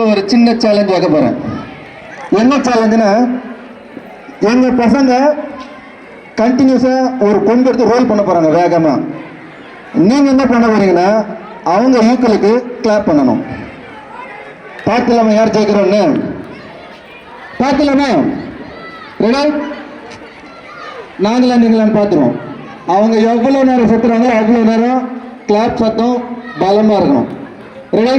இப்போ ஒரு சின்ன சேலஞ்ச் வைக்க போகிறேன் என்ன சேலஞ்சுனா எங்கள் பசங்க கண்டினியூஸாக ஒரு கொண்டு எடுத்து ரோல் பண்ண போறாங்க வேகமாக நீங்கள் என்ன பண்ண போறீங்கன்னா அவங்க ஈக்குவலுக்கு கிளாப் பண்ணணும். பார்த்துலாமா யார் ஜெயிக்கிறோன்னு பார்த்துலாமா ரெடி நாங்களா நீங்களான்னு பார்த்துருவோம். அவங்க எவ்வளோ நேரம் சுற்றுறாங்களோ அவ்வளோ நேரம் கிளாப் சத்தம் பலமாக இருக்கணும். ரெடி